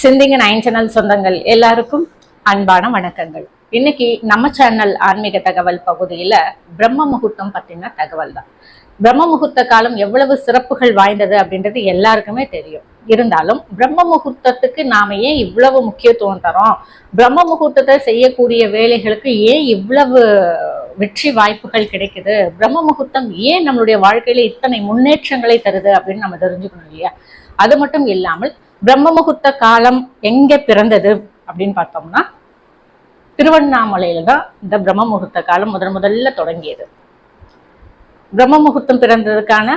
சிந்திங்க nine channel சொந்தங்கள் எல்லாருக்கும் அன்பான வணக்கங்கள். இன்னைக்கு நம்ம சேனல் ஆன்மீக தகவல் பகுதியில பிரம்ம முகூர்த்தம் பத்தின தகவல் தான். பிரம்ம முகூர்த்த காலம் எவ்வளவு சிறப்புகள் வாய்ந்தது அப்படின்றது எல்லாருக்குமே தெரியும். இருந்தாலும் பிரம்ம முகூர்த்தத்துக்கு நாம ஏன் இவ்வளவு முக்கியத்துவம் தரோம்? பிரம்ம முகூர்த்தத்தை செய்யக்கூடிய வேலைகளுக்கு ஏன் இவ்வளவு வெற்றி வாய்ப்புகள் கிடைக்குது? பிரம்ம முகூர்த்தம் ஏன் நம்மளுடைய வாழ்க்கையில இத்தனை முன்னேற்றங்களை தருது அப்படின்னு நம்ம தெரிஞ்சுக்கணும் இல்லையா? அது மட்டும் இல்லாமல் பிரம்ம முகூர்த்த காலம் எங்க பிறந்தது அப்படின்னு பார்த்தோம்னா திருவண்ணாமலையில தான் இந்த பிரம்ம முகூர்த்த காலம் முதன் முதல்ல தொடங்கியது. பிரம்ம முகூர்த்தம் பிறந்ததுக்கான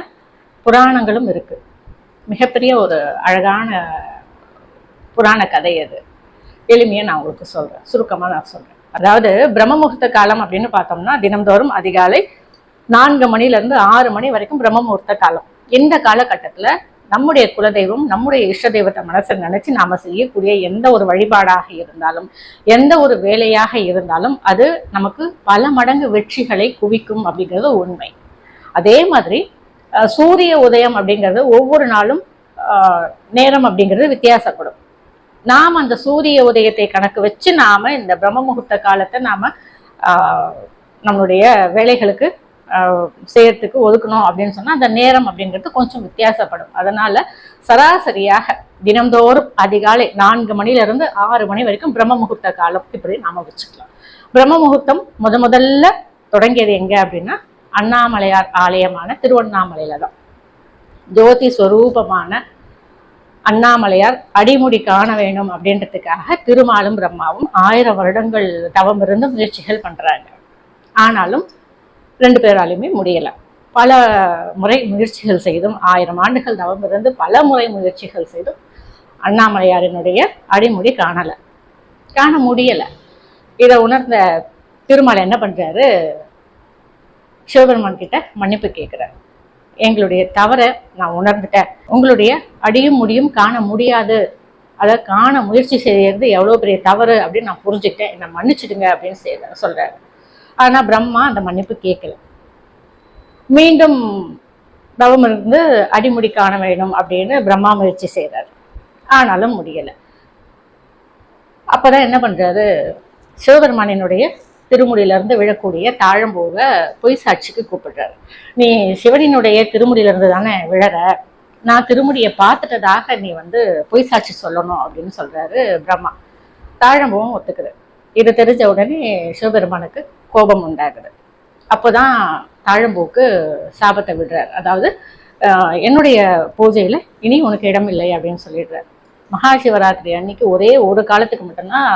புராணங்களும் இருக்கு. மிகப்பெரிய ஒரு அழகான புராண கதை அது. எளிமையா நான் உங்களுக்கு சொல்றேன். சுருக்கமா நான் சொல்றேன். அதாவது பிரம்ம முகூர்த்த காலம் அப்படின்னு பார்த்தோம்னா தினம்தோறும் அதிகாலை நான்கு மணில இருந்து ஆறு மணி வரைக்கும் பிரம்ம முகூர்த்த காலம். இந்த காலகட்டத்துல நம்முடைய குலதெய்வம் நம்முடைய இஷ்ட தெய்வத்தை மனசில் நினைச்சு நாம செய்யக்கூடிய எந்த ஒரு வழிபாடாக இருந்தாலும் எந்த ஒரு வேலையாக இருந்தாலும் அது நமக்கு பல மடங்கு வெற்றிகளை குவிக்கும் அப்படிங்கிறது உண்மை. அதே மாதிரி சூரிய உதயம் அப்படிங்கிறது ஒவ்வொரு நாளும் நேரம் அப்படிங்கிறது வித்தியாசப்படும். நாம் அந்த சூரிய உதயத்தை கணக்கு வச்சு நாம இந்த பிரம்ம முகூர்த்த காலத்தை நாம நம்மளுடைய வேலைகளுக்கு செய்யறதுக்கு ஒதுக்கணும் அப்படின்னு சொன்னா அந்த நேரம் அப்படிங்கிறது கொஞ்சம் வித்தியாசப்படும். அதனால சராசரியாக தினம்தோறும் அதிகாலை நான்கு மணில இருந்து ஆறு மணி வரைக்கும் பிரம்ம முகூர்த்த காலம். இப்படி நாம வச்சுக்கலாம். பிரம்ம முகூர்த்தம் முத முதல்ல தொடங்கியது எங்க அப்படின்னா அண்ணாமலையார் ஆலயமான திருவண்ணாமலையில தான். ஜோதி ஸ்வரூபமான அண்ணாமலையார் அடிமுடி காண வேணும் அப்படின்றதுக்காக திருமாலும் பிரம்மாவும் ஆயிரம் வருடங்கள் தவம் இருந்து முயற்சிகள் பண்றாங்க. ஆனாலும் ரெண்டு பேராலையுமே முடியலை. பல முறை முயற்சிகள் செய்தும் ஆயிரம் ஆண்டுகள் நவம்பிருந்து பல முறை முயற்சிகள் செய்தும் அண்ணாமலையாரினுடைய அடிமுடி காணலை. காண முடியல. இதை உணர்ந்த திருமால் என்ன பண்றாரு? சிவபெருமான் கிட்ட மன்னிப்பு கேட்குறாரு எங்களுடைய தவறை நான் உணர்ந்துட்டேன். உங்களுடைய அடியும் முடியும் காண முடியாது. அதை காண முயற்சி செய்யறது எவ்வளவு பெரிய தவறு அப்படின்னு நான் புரிஞ்சுக்கிட்டேன். என்னை மன்னிச்சிடுங்க அப்படின்னு செய்ய சொல்றாரு. ஆனால் பிரம்மா அந்த மன்னிப்பு கேட்கல. மீண்டும் தவம் இருந்து அடிமுடி காண வேணும் அப்படின்னு பிரம்மா முயற்சி செய்கிறார் ஆனாலும் முடியலை. அப்போதான் என்ன பண்ணுறாரு சிவபெருமானினுடைய திருமுடியிலேருந்து விழக்கூடிய தாழம்பூவை பொய் சாட்சிக்கு கூப்பிடுறாரு. நீ சிவனினுடைய திருமுடியிலேருந்து தானே விழற? நான் திருமுடியை பார்த்துட்டதாக நீ வந்து பொய் சாட்சி சொல்லணும் அப்படின்னு சொல்கிறாரு பிரம்மா. தாழம்பூவும் ஒத்துக்குது. இது தெரிஞ்ச உடனே சிவபெருமானுக்கு கோபம் உண்டாகுது அப்போதான் தாழம்பூக்கு சாபத்தை விடுறார். அதாவது என்னுடைய பூஜையில் இனி உனக்கு இடம் இல்லை அப்படின்னு சொல்லிடுறார். மகா சிவராத்திரி அன்னைக்கு ஒரே ஒரு காலத்துக்கு மட்டும்தான்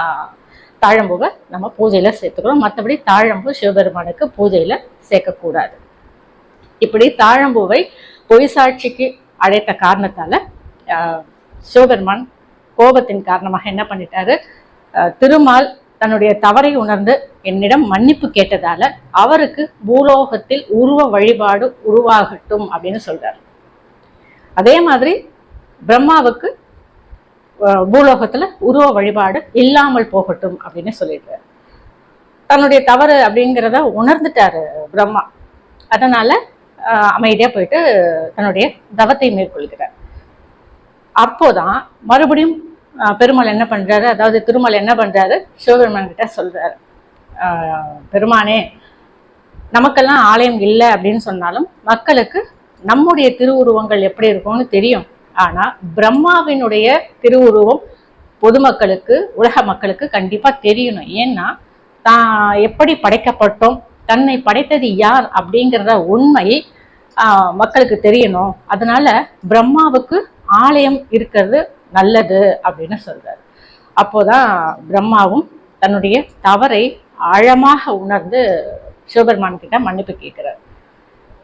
தாழம்பூவை நம்ம பூஜையில் சேர்த்துக்கிறோம். மற்றபடி தாழம்பூ சிவபெருமானுக்கு பூஜையில் சேர்க்கக்கூடாது. இப்படி தாழம்பூவை பொய் சாட்சிக்கு அழைத்த காரணத்தால் சிவபெருமான் கோபத்தின் காரணமாக என்ன பண்ணிட்டாரு? திருமால் தன்னுடைய தவறை உணர்ந்து என்னிடம் மன்னிப்பு கேட்டதால அவருக்கு பூலோகத்தில் உருவ வழிபாடு உருவாகட்டும் அப்படின்னு சொல்றாரு. அதே மாதிரி பிரம்மாவுக்கு பூலோகத்துல உருவ வழிபாடு இல்லாமல் போகட்டும் அப்படின்னு சொல்லிடுறாரு. தன்னுடைய தவறு அப்படிங்கிறத உணர்ந்துட்டாரு பிரம்மா. அதனால அஹ், அமைதியா போயிட்டு தன்னுடைய தவத்தை மேற்கொள்கிறார். அப்போதான் மறுபடியும் பெருமாள் என்ன பண்றாரு? அதாவது திருமால் என்ன பண்றாரு? சிவபெருமான் கிட்ட சொல்றாரு. பெருமானே நமக்கெல்லாம் ஆலயம் இல்லை அப்படின்னு சொன்னாலும் மக்களுக்கு நம்முடைய திருவுருவங்கள் எப்படி இருக்கும்னு தெரியும். ஆனா பிரம்மாவினுடைய திருவுருவம் பொதுமக்களுக்கு உலக மக்களுக்கு கண்டிப்பா தெரியணும். ஏன்னா தான் எப்படி படைக்கப்பட்டோம் தன்னை படைத்தது யார் அப்படிங்கிறத உண்மை மக்களுக்கு தெரியணும். அதனால பிரம்மாவுக்கு ஆலயம் இருக்கிறது நல்லது அப்படின்னு சொல்றாரு. அப்போதான் பிரம்மாவும் தன்னுடைய தவறை ஆழமாக உணர்ந்து சிவபெருமான் கிட்ட மன்னிப்பு கேட்கிறார்.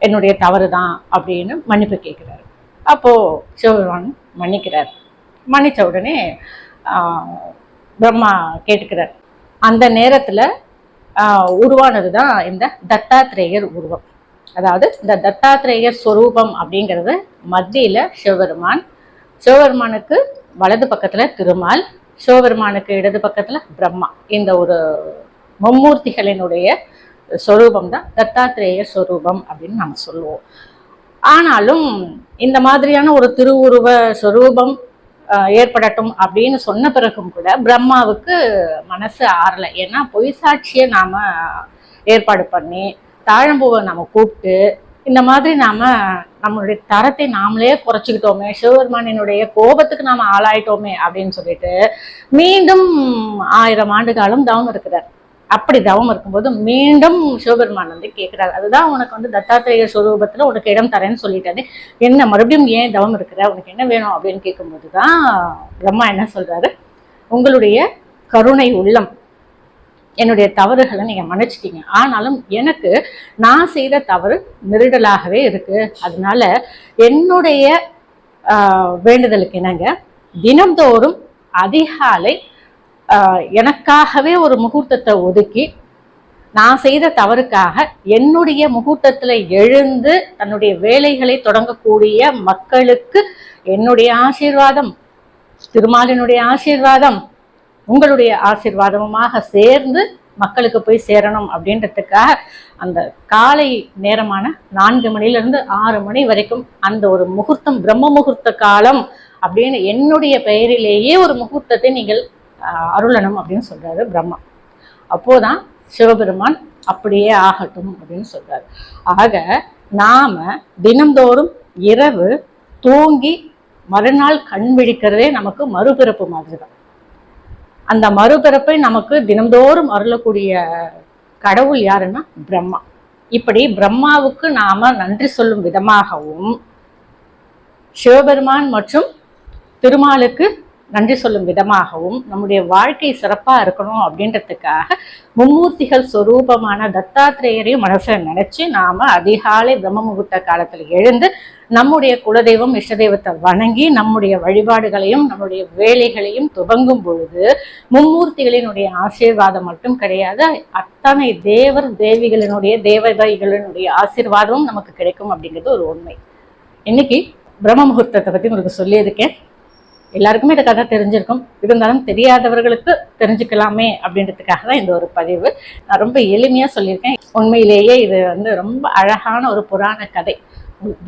என்னுடைய தவறு தான் அப்படின்னு மன்னிப்பு கேட்கிறாரு. அப்போ சிவபெருமான் மன்னிக்கிறார். மன்னிச்ச உடனே ஆஹ், பிரம்மா கேட்டுக்கிறார். அந்த நேரத்துல ஆஹ், உருவானது தான் இந்த தத்தாத்திரேயர் உருவம். அதாவது இந்த தத்தாத்திரேயர் ஸ்வரூபம் அப்படிங்கிறது மத்தியில சிவபெருமான் சிவபெருமானுக்கு வலது பக்கத்தில் திருமால் சிவபெருமானுக்கு இடது பக்கத்தில் பிரம்மா. இந்த ஒரு மும்மூர்த்திகளினுடைய சொரூபம் தான் தத்தாத்திரேய ஸ்வரூபம் அப்படின்னு நம்ம சொல்லுவோம். ஆனாலும் இந்த மாதிரியான ஒரு திருவுருவ சொரூபம் ஏற்படட்டும் அப்படின்னு சொன்ன பிறகும் கூட பிரம்மாவுக்கு மனசு ஆறலை. ஏன்னா பொய்சாட்சியை நாம் ஏற்பாடு பண்ணி தாழம்பூவை நம்ம கூப்பிட்டு இந்த மாதிரி நாம நம்மளுடைய தரத்தை நாமளே குறைச்சிக்கிட்டோமே சிவபெருமானினுடைய கோபத்துக்கு நாம ஆளாயிட்டோமே அப்படின்னு சொல்லிட்டு மீண்டும் ஆயிரம் ஆண்டு காலம் தவம் இருக்கிறார். அப்படி தவம் இருக்கும்போது மீண்டும் சிவபெருமான் வந்து கேட்கிறார். அதுதான் உனக்கு வந்து தத்தாத்திரேய சுரூபத்துல உனக்கு இடம் தரேன்னு சொல்லிட்டாரு. என்ன மறுபடியும் ஏன் தவம் இருக்கிற? உனக்கு என்ன வேணும் அப்படின்னு கேட்கும்போது தான் பிரம்மா என்ன சொல்றாரு? உங்களுடைய கருணை உள்ளம் என்னுடைய தவறுகளை நீங்கள் மன்னிச்சிட்டீங்க. ஆனாலும் எனக்கு நான் செய்த தவறு நெருடலாகவே இருக்குது அதனால என்னுடைய வேண்டுதலுக்கு என்னங்க? தினம்தோறும் அதிகாலை எனக்காகவே ஒரு முகூர்த்தத்தை ஒதுக்கி நான் செய்த தவறுக்காக என்னுடைய முகூர்த்தத்தில் எழுந்து தன்னுடைய வேலைகளை தொடங்கக்கூடிய மக்களுக்கு என்னுடைய ஆசீர்வாதம் திருமாலினுடைய ஆசீர்வாதம் உங்களுடைய ஆசீர்வாதமுமாக சேர்ந்து மக்களுக்கு போய் சேரணும் அப்படின்றதுக்காக அந்த காலை நேரமான நான்கு மணிலிருந்து ஆறு மணி வரைக்கும் அந்த ஒரு முகூர்த்தம் பிரம்ம முகூர்த்த காலம் அப்படின்னு என்னுடைய பெயரிலேயே ஒரு முகூர்த்தத்தை நீங்கள் அருளணும் அப்படின்னு சொல்றாரு பிரம்மா. அப்போதான் சிவபெருமான் அப்படியே ஆகட்டும் அப்படின்னு சொல்றாரு. ஆக நாம தினந்தோறும் இரவு தூங்கி மறுநாள் கண் விழிக்கிறதே நமக்கு மறுபிறப்பு மாதிரி தான் அந்த மறுபிறப்பை நமக்கு தினந்தோறும் அருளக்கூடிய கடவுள் யாருன்னா பிரம்மா. இப்படி பிரம்மாவுக்கு நாம நன்றி சொல்லும் விதமாகவும் சிவபெருமான் மற்றும் திருமாலுக்கு நன்றி சொல்லும் விதமாகவும் நம்முடைய வாழ்க்கை சிறப்பா இருக்கணும் அப்படின்றதுக்காக மும்மூர்த்திகள் சொரூபமான தத்தாத்திரேயரையும் மனசில் நினைச்சு நாம அதிகாலை பிரம்ம முகூர்த்த காலத்துல எழுந்து நம்முடைய குலதெய்வம் இஷ்ட தெய்வத்தை வணங்கி நம்முடைய வழிபாடுகளையும் நம்முடைய வேலைகளையும் துவங்கும் பொழுது மும்மூர்த்திகளினுடைய ஆசீர்வாதம் மட்டும் கிடையாது அத்தனை தேவர் தேவிகளினுடைய தேவதைகளினுடைய ஆசீர்வாதமும் நமக்கு கிடைக்கும் அப்படிங்கிறது ஒரு உண்மை. இன்னைக்கு பிரம்ம முகூர்த்தத்தை பத்தி உங்களுக்கு சொல்லியிருக்கேன். எல்லாருக்குமே இந்த கதை தெரிஞ்சிருக்கும். இருந்தாலும் தெரியாதவர்களுக்கு தெரிஞ்சுக்கலாமே அப்படின்றதுக்காக தான் இந்த ஒரு பதிவு. நான் ரொம்ப எளிமையா சொல்லியிருக்கேன். உண்மையிலேயே இது வந்து ரொம்ப அழகான ஒரு புராண கதை.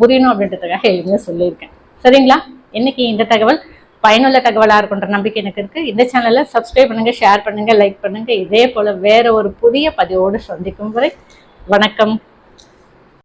புரியணும் அப்படின்றதுக்காக எளிமையா சொல்லியிருக்கேன். சரிங்களா? இன்னைக்கு இந்த தகவல் பயனுள்ள தகவலாக இருக்குன்ற நம்பிக்கை எனக்கு இருக்குது இந்த சேனலை சப்ஸ்கிரைப் பண்ணுங்கள் ஷேர் பண்ணுங்கள் லைக் பண்ணுங்கள் இதே போல் வேறு ஒரு புதிய பதிவோடு சந்திக்கும் வரை வணக்கம்.